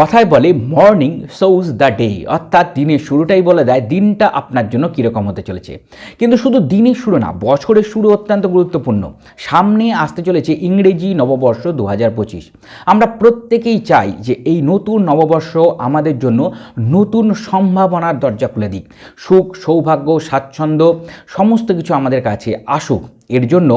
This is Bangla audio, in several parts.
কথায় বলে মর্নিং সোজ দ্য ডে অর্থাৎ দিনের শুরুটাই বলে দেয়, দিনটা আপনার জন্য কীরকম হতে চলেছে? কিন্তু শুধু দিনের শুরু না, বছরের শুরু অত্যন্ত গুরুত্বপূর্ণ। সামনে আসতে চলেছে ইংরেজি নববর্ষ দু হাজার পঁচিশ। আমরা প্রত্যেকেই চাই যে এই নতুন নববর্ষ আমাদের জন্য নতুন সম্ভাবনার দরজা খুলে দিক। সুখ, সৌভাগ্য, স্বাচ্ছন্দ্য, সমস্ত কিছু আমাদের কাছে আসুক। এর জন্য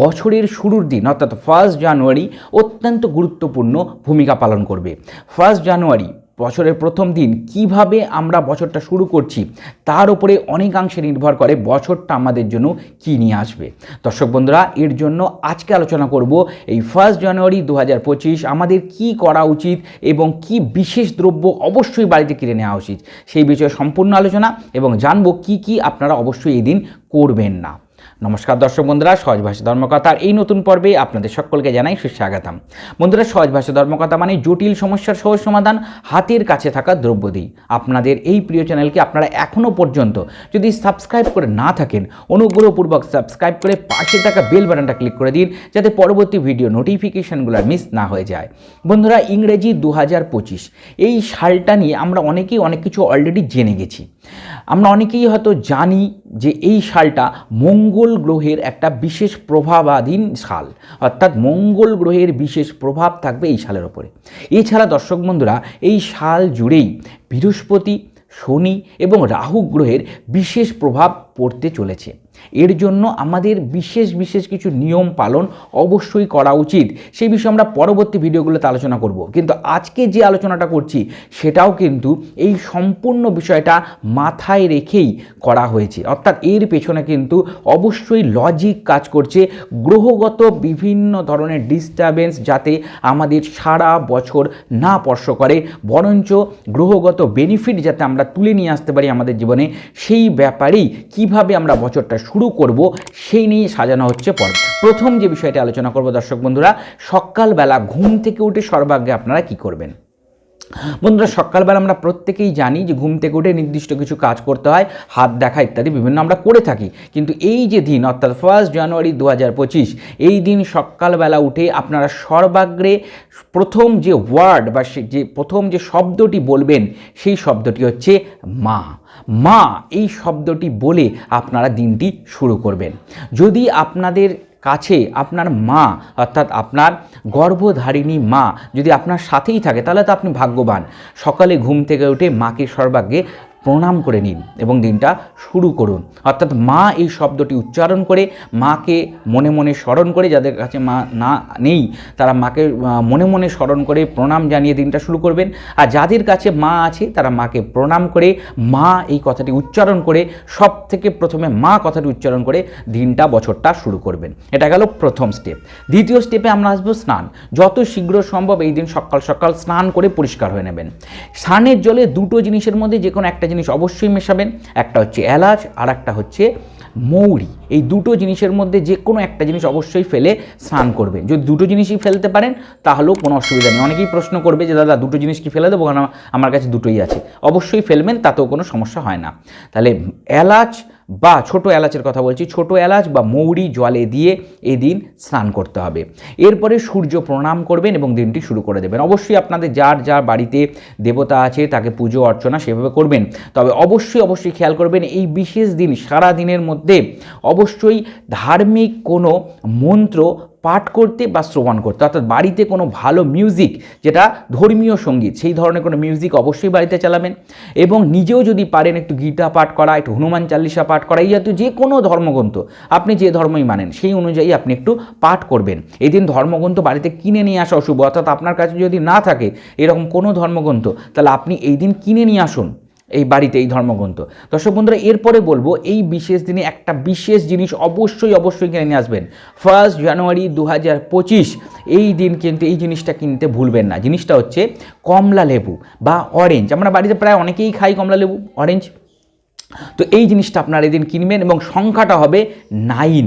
বছরের শুরুর দিন, অর্থাৎ ফার্স্ট জানুয়ারি অত্যন্ত গুরুত্বপূর্ণ ভূমিকা পালন করবে। ফার্স্ট জানুয়ারি বছরের প্রথম দিন, কীভাবে আমরা বছরটা শুরু করছি, তার উপরে অনেকাংশে নির্ভর করে বছরটা আমাদের জন্য কী নিয়ে আসবে। দর্শক বন্ধুরা, এর জন্য আজকে আলোচনা করব এই ফার্স্ট জানুয়ারি দু হাজার পঁচিশ, আমাদের কি করা উচিত এবং কি বিশেষ দ্রব্য অবশ্যই বাড়িতে কিনে নেওয়া উচিত। সেই বিষয়ে সম্পূর্ণ আলোচনা এবং জানব কি কি আপনারা অবশ্যই এই দিন করবেন না। নমস্কার দর্শক বন্ধুরা, সহজ ভাষা ধর্মকথার এই নতুন পর্বে আপনাদের সকলকে জানাই সুস্বাগতম। বন্ধুরা, সহজ ভাষা ধর্মকথা মানে জটিল সমস্যার সহজ সমাধান, হাতের কাছে থাকা দ্রব্যদি। আপনাদের এই প্রিয় চ্যানেলকে আপনারা এখনও পর্যন্ত যদি সাবস্ক্রাইব করে না থাকেন, অনুগ্রহপূর্বক সাবস্ক্রাইব করে পাশে থাকা বেল বাটনটা ক্লিক করে দিন, যাতে পরবর্তী ভিডিও নোটিফিকেশানগুলো মিস না হয়ে যায়। বন্ধুরা, ইংরেজি দু হাজার পঁচিশ, এই সালটা নিয়ে আমরা অনেকেই অনেক কিছু অলরেডি জেনে গেছি। আমরা অনেকেই হয়তো জানি যে এই সালটা মঙ্গল গ্রহের একটা বিশেষ প্রভাবাধীন সাল। অর্থাৎ মঙ্গল গ্রহের বিশেষ প্রভাব থাকবে এই সালের ওপরে। এছাড়া দর্শক বন্ধুরা, এই সাল জুড়েই বৃহস্পতি, শনি এবং রাহু গ্রহের বিশেষ প্রভাব পড়তে চলেছে। এর জন্য আমাদের বিশেষ বিশেষ কিছু নিয়ম পালন অবশ্যই করা উচিত। সেই বিষয়ে আমরা পরবর্তী ভিডিওগুলোতে আলোচনা করব। কিন্তু আজকে যে আলোচনাটা করছি, সেটাও কিন্তু এই সম্পূর্ণ বিষয়টা মাথায় রেখেই করা হয়েছে। অর্থাৎ এর পেছনে কিন্তু অবশ্যই লজিক কাজ করছে। গ্রহগত বিভিন্ন ধরনের ডিস্টারবেন্স যাতে আমাদের সারা বছর না স্পর্শ করে। বরঞ্চ গ্রহগত বেনিফিট যাতে আমরা তুলে নিয়ে আসতে পারি আমাদের জীবনে, সেই ব্যাপারেই কীভাবে আমরা বছরটা শুরু করব, সেই নিয়ে সাজানো হচ্ছে পর্ব। প্রথম যে বিষয়টি আলোচনা করব দর্শক বন্ধুরা, সকালবেলা ঘুম থেকে উঠে সর্বাগ্রে আপনারা কি করবেন? বন্ধুরা, সকালবেলা আমরা প্রত্যেকেই জানি যে ঘুম থেকে উঠে নির্দিষ্ট কিছু কাজ করতে হয়, হাত দেখা ইত্যাদি বিভিন্ন আমরা করে থাকি। কিন্তু এই যে দিন, অর্থাৎ ফার্স্ট জানুয়ারি দু হাজার পঁচিশ, এই দিন সকালবেলা উঠে আপনারা সর্বাগ্রে প্রথম যে ওয়ার্ড বা যে প্রথম যে শব্দটি বলবেন, সেই শব্দটি হচ্ছে মা। মা, এই শব্দটি বলে আপনারা দিনটি শুরু করবেন। যদি আপনাদের কাছে আপনার মা, অর্থাৎ আপনার গর্ভধারিণী মা যদি আপনার সাথেই থাকে, তাহলে তো আপনি ভাগ্যবান। সকালে ঘুম থেকে উঠে মাকে সর্বাগ্যে প্রণাম করে নিন এবং দিনটা শুরু করুন। অর্থাৎ মা এই শব্দটি উচ্চারণ করে, মাকে মনে মনে স্মরণ করে, যাদের কাছে মা না নেই, তারা মাকে মনে মনে স্মরণ করে, প্রণাম জানিয়ে দিনটা শুরু করবেন। আর যাদের কাছে মা আছে, তারা মাকে প্রণাম করে, মা এই কথাটি উচ্চারণ করে সব থেকে প্রথমে মা কথাটি উচ্চারণ করে, দিনটা, বছরটা শুরু করবেন। এটা গেল প্রথম স্টেপ দ্বিতীয় স্টেপে আমরা আসব স্নান। যত শীঘ্র সম্ভব এই দিন সকাল সকাল স্নান করে পরিষ্কার হয়ে নেবেন। স্নানের জলে দুটো জিনিসের মধ্যে যে কোনো একটা জিনিস অবশ্যই মেশাবেন, একটা হচ্ছে এলাচ আর একটা হচ্ছে মৌরি। এই দুটো জিনিসের মধ্যে যে কোনো একটা জিনিস অবশ্যই ফেলে স্নান করবেন। যদি দুটো জিনিসই ফেলতে পারেন, তাহলেও কোনো অসুবিধা নেই। অনেকেই প্রশ্ন করবে যে, দাদা, দুটো জিনিস কি ফেলে দেবো? কারণ আমার কাছে দুটোই আছে। অবশ্যই ফেলবেন, তাতেও কোনো সমস্যা হয় না। তাহলে এলাচ বা ছোট এলাচের কথা বলছি, ছোট এলাচ বা মৌরি জলে দিয়ে এদিন স্নান করতে হবে। এরপরে সূর্য প্রণাম করবেন এবং দিনটি শুরু করে দেবেন। অবশ্যই আপনাদের যার যার বাড়িতে দেবতা আছে, তাকে পুজো, অর্চনা সেভাবে করবেন। তবে অবশ্যই অবশ্যই খেয়াল করবেন, এই বিশেষ দিন সারা দিনের মধ্যে অবশ্যই ধার্মিক কোনো মন্ত্র পাঠ করতে বা শ্রবণ করতে। অর্থাৎ বাড়িতে কোনো ভালো মিউজিক যেটা ধর্মীয় সংগীত, সেই ধরনের কোনো মিউজিক অবশ্যই বাড়িতে চালাবেন। এবং নিজেও যদি পারেন একটু গীতা পাঠ করা, একটু হনুমান চাল্লিশা পাঠ করা, এই জাতীয় যে কোনো ধর্মগ্রন্থ আপনি যে ধর্মই মানেন, সেই অনুযায়ী আপনি একটু পাঠ করবেন। এই দিন ধর্মগ্রন্থ বাড়িতে কিনে নিয়ে আসা অশুভ, অর্থাৎ আপনার কাছে যদি না থাকে এরকম কোনো ধর্মগ্রন্থ, তাহলে আপনি এই দিন কিনে নিয়ে আসুন। এই বাড়িতে এই ধর্মগ্রন্থ। দর্শক বন্ধুরা, এরপরে বলব, এই বিশেষ দিনে একটা বিশেষ জিনিস অবশ্যই অবশ্যই কিনে নিয়ে আসবেন। ফার্স্ট জানুয়ারি দু হাজার পঁচিশ, এই দিন কিন্তু এই জিনিসটা কিনতে ভুলবেন না। জিনিসটা হচ্ছে কমলা লেবু বা অরেঞ্জ আমরা বাড়িতে প্রায় অনেকেই খাই কমলা লেবু অরেঞ্জ তো এই জিনিসটা আপনারা এদিন কিনবেন এবং সংখ্যাটা হবে নাইন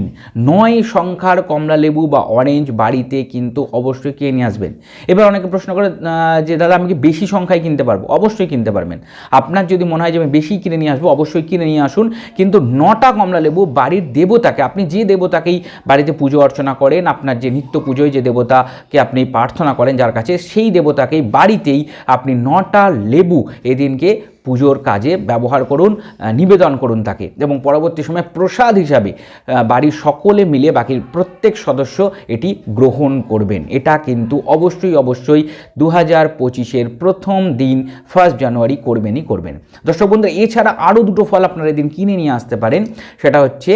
নয় সংখ্যার কমলা লেবু বা অরেঞ্জ বাড়িতে কিন্তু অবশ্যই কিনে নিয়ে আসবেন। এবার অনেকে প্রশ্ন করে যে দাদা আমি কি বেশি সংখ্যায় কিনতে পারব? অবশ্যই কিনতে পারবেন। আপনার যদি মনে হয় যে আমি বেশি কিনে নিয়ে আসব, অবশ্যই কিনে নিয়ে আসুন। কিন্তু নটা কমলা লেবু বাড়ির দেবতাকে, আপনি যে দেবতাকেই বাড়িতে পুজো অর্চনা করেন, আপনার যে নিত্য পুজোয় যে দেবতাকে আপনি প্রার্থনা করেন যার কাছে, সেই দেবতাকেই বাড়িতেই আপনি নটা লেবু এদিনকে পুজোর কাজে ব্যবহার করুন নিবেদন করুন তাকে এবং পরবর্তী সময় প্রসাদ হিসাবে বাড়ির সকলে মিলে বাকির প্রত্যেক সদস্য এটি গ্রহণ করবেন। এটা কিন্তু অবশ্যই অবশ্যই দু হাজার পঁচিশের প্রথম দিন ফার্স্ট জানুয়ারি করবেনই করবেন। দর্শক বন্ধু, এছাড়া আরও দুটো ফল আপনারা এদিন কিনে নিয়ে আসতে পারেন। সেটা হচ্ছে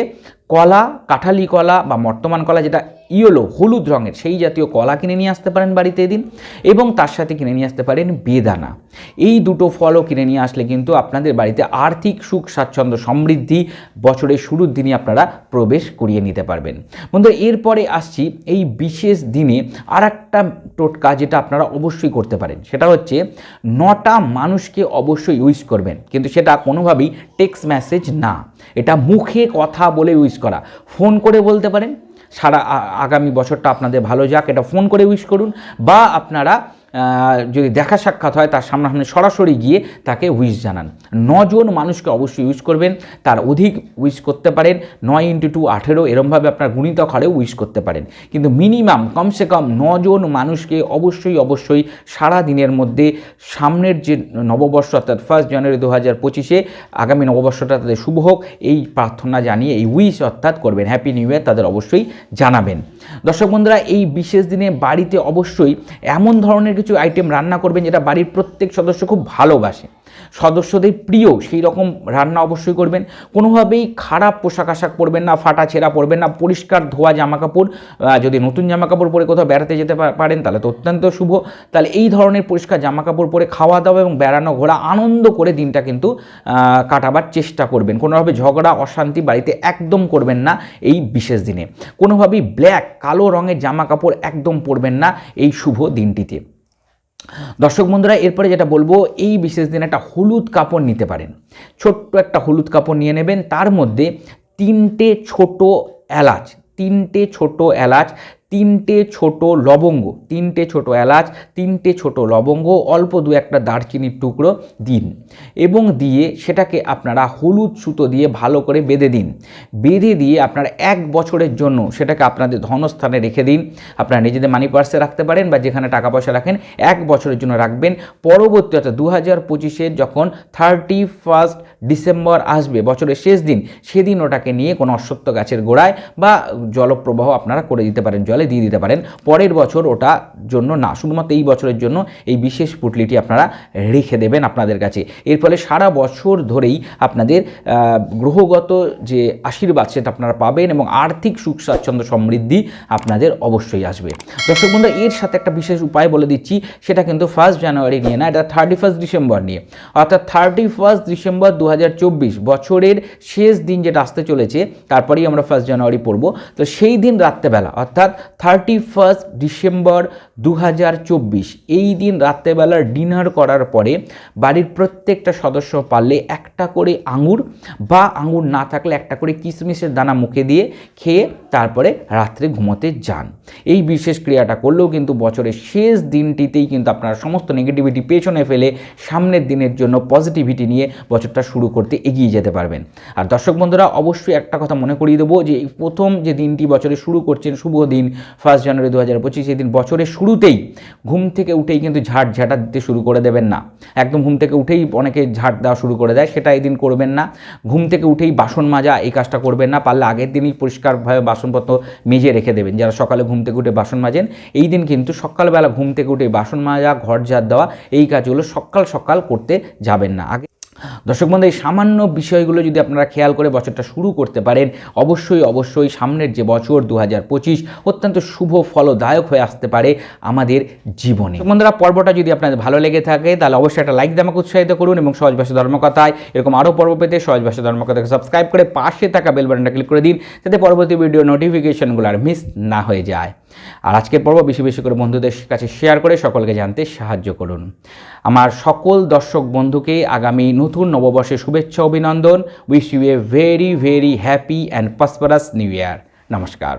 কলা, কাঁঠালি কলা বা বর্তমান কলা যেটা ইয়েলো, হলুদ রঙের, সেই জাতীয় কলা কিনে নিয়ে আসতে পারেন বাড়িতে এদিন এবং তার সাথে কিনে নিয়ে আসতে পারেন বেদানা। এই দুটো ফলও কিনে নিয়ে আসলে কিন্তু আপনাদের বাড়িতে আর্থিক সুখ, স্বাচ্ছন্দ্য, সমৃদ্ধি বছরের শুরুর দিনই আপনারা প্রবেশ করিয়ে নিতে পারবেন। বন্ধুরা, এরপরে আসছি এই বিশেষ দিনে আর একটা টোটকা যেটা আপনারা অবশ্যই করতে পারেন। সেটা হচ্ছে নটা মানুষকে অবশ্যই ইউজ করবেন। কিন্তু সেটা কোনোভাবেই টেক্সট মেসেজ না। এটা মুখে কথা বলে ইউজ করা। ফোন করে বলতে পারেন, সারা আগামী বছরটা আপনাদের ভালো যাক, এটা ফোন করে উইশ করুন, বা আপনারা যদি দেখা সাক্ষাৎ হয় তার সামনাসামনি সরাসরি গিয়ে তাকে উইশ জানান। নজন মানুষকে অবশ্যই উইশ করবেন, তার অধিক উইশ করতে পারেন, নয় ইন্টু টু আঠেরো, এরমভাবে আপনার গুণিতক হারেও উইশ করতে পারেন। কিন্তু মিনিমাম, কমসে কম নজন মানুষকে অবশ্যই অবশ্যই সারা দিনের মধ্যে সামনের যে নববর্ষ, অর্থাৎ ফার্স্ট জানুয়ারি দু হাজার পঁচিশে, আগামী নববর্ষটা তাদের শুভ হোক, এই প্রার্থনা জানিয়ে, এই উইশ অর্থাৎ করবেন। হ্যাপি নিউ ইয়ার তাদের অবশ্যই জানাবেন। দর্শক বন্ধুরা, এই বিশেষ দিনে বাড়িতে অবশ্যই এমন ধরনের আইটেম রান্না করবেন যেটা বাড়ির প্রত্যেক সদস্য খুব ভালোবাসে। সদস্যদের প্রিয়, সেই রকম রান্না অবশ্যই করবেন। কোনোভাবেই খারাপ পোশাক আশাক পরবেন না, ফাটা ছেঁড়া পরবেন না, পরিষ্কার ধোয়া জামা কাপড় যদি নতুন জামা কাপড় পরে কোথাও বেড়াতে যেতে পারেন, তাহলে তো অত্যন্ত শুভ। তাহলে এই ধরনের পরিষ্কার জামা কাপড় পরে খাওয়া দাওয়া এবং বেড়ানো ঘোরা, আনন্দ করে দিনটা কিন্তু কাটাবার চেষ্টা করবেন। কোনোভাবে ঝগড়া, অশান্তি বাড়িতে একদম করবেন না এই বিশেষ দিনে। কোনোভাবেই ব্ল্যাক কালো রঙের জামা কাপড় একদম পরবেন না এই শুভ দিনটিতে। দর্শক বন্ধুরা, এরপরে যেটা বলব, এই বিশেষ দিন একটা হলুদ কাপড় নিতে পারেন। ছোট্ট একটা হলুদ কাপড় নিয়ে নেবেন, তার মধ্যে তিনটে ছোট এলাচ, তিনটে ছোট এলাচ তিনটে ছোট লবঙ্গ, তিনটে ছোট এলাচ, তিনটে ছোট লবঙ্গ, অল্প দু একটা দারচিনির টুকরো দিন এবং দিয়ে সেটাকে আপনারা হলুদ সুতো দিয়ে ভালো করে বেঁধে দিন। বেঁধে দিয়ে আপনারা এক বছরের জন্য সেটাকে আপনাদের ধনস্থানে রেখে দিন। আপনারা নিজেদের মানি পার্সে রাখতে পারেন বা যেখানে টাকা পয়সা রাখেন, এক বছরের জন্য রাখবেন। পরবর্তী অর্থাৎ দু হাজার পঁচিশের যখন থার্টি ফার্স্ট ডিসেম্বর আসবে, বছরের শেষ দিন, সেদিন ওটাকে নিয়ে কোনো অশ্বত্থ গাছের গোড়ায় বা জলপ্রবাহ আপনারা করে দিতে পারেন জলে। দিয়ে দিতে পারেন। পরের বছর ওটা জন্য না, শুধুমাত্র এই বছরের জন্য এই বিশেষ পুটলিটি আপনারা রেখে দেবেন আপনাদের কাছে। এর ফলে সারা বছর ধরেই আপনাদের গ্রহগত যে আশীর্বাদ সেটা আপনারা পাবেন এবং আর্থিক সুখ, স্বাচ্ছন্দ্য সমৃদ্ধি আপনাদের অবশ্যই আসবে। দর্শক বন্ধু এর সাথে একটা বিশেষ উপায় বলে দিচ্ছি, সেটা কিন্তু ফার্স্ট জানুয়ারি নিয়ে না, এটা থার্টি ফার্স্ট ডিসেম্বর নিয়ে। অর্থাৎ থার্টি ফার্স্ট ডিসেম্বর দু হাজার চব্বিশ, বছরের শেষ দিন যেটা আসতে চলেছে, তারপরেই আমরা ফার্স্ট জানুয়ারি পড়ব। তো সেই দিন রাত্রেবেলা, অর্থাৎ থার্টি ফার্স্ট ডিসেম্বর দু হাজার চব্বিশ। এই দিন রাত্রেবেলা ডিনার করার পরে বাড়ির প্রত্যেকটা সদস্য পারলে একটা করে আঙুর বা আঙুর না থাকলে একটা করে কিশমিশের দানা মুখে দিয়ে খেয়ে তারপরে রাত্রে ঘুমোতে যান। এই বিশেষ ক্রিয়াটা করলেও কিন্তু বছরের শেষ দিনটিতেই কিন্তু আপনারা সমস্ত নেগেটিভিটি পেছনে ফেলে সামনের দিনের জন্য পজিটিভিটি নিয়ে বছরটা শুরু করতে এগিয়ে যেতে পারবেন। আর দর্শক বন্ধুরা, অবশ্যই একটা কথা মনে করিয়ে দেবো যে প্রথম যে দিনটি বছরে শুরু করছেন, শুভ দিন ফার্স্ট জানুয়ারি দু হাজার পঁচিশ, এই দিন বছরের শুরুতেই ঘুম থেকে উঠেই কিন্তু ঝাড় ঝাঁটা দিতে শুরু করে দেবেন না। একদম ঘুম থেকে উঠেই অনেকে ঝাড় দেওয়া শুরু করে দেয়, সেটা এই দিন করবেন না। ঘুম থেকে উঠেই বাসন মাজা, এই কাজটা করবেন না, পারলে আগের দিনই পরিষ্কারভাবে বাসনপত্র মেজে রেখে দেবেন। যারা সকালে ঘুম থেকে উঠে বাসন মাজেন, এই দিন কিন্তু সকালবেলা ঘুম থেকে উঠে বাসন মাজা, ঘর ঝাড় দেওয়া, এই কাজগুলো সকাল সকাল করতে যাবেন না। আগে দর্শক বন্ধু, এই সামান্য বিষয়গুলো যদি আপনারা খেয়াল করে বছরটা শুরু করতে পারেন, অবশ্যই অবশ্যই সামনের যে বছর দু হাজার পঁচিশ অত্যন্ত শুভ, ফলদায়ক হয়ে আসতে পারে আমাদের জীবনে। বন্ধুরা, পর্বটা যদি আপনাদের ভালো লেগে থাকে, তাহলে অবশ্যই একটা লাইক দিয়ে আমাকে উৎসাহিত করুন এবং সহজ ভাষা ধর্মকথায় এরকম আরও পর্ব পেতে সহজ ভাষা ধর্মকথাকে সাবস্ক্রাইব করে পাশে থাকা বেল বাটনটা ক্লিক করে দিন, যাতে পরবর্তী ভিডিও নোটিফিকেশনগুলো আর মিস না হয়ে যায়। আর আজকের পর্ব বেশি বেশি করে বন্ধুদের কাছে শেয়ার করে সকলকে জানতে সাহায্য করুন। আমার সকল দর্শক বন্ধুকে আগামী নতুন নববর্ষের শুভেচ্ছা, অভিনন্দন। Wish you a very very happy and prosperous new year নমস্কার।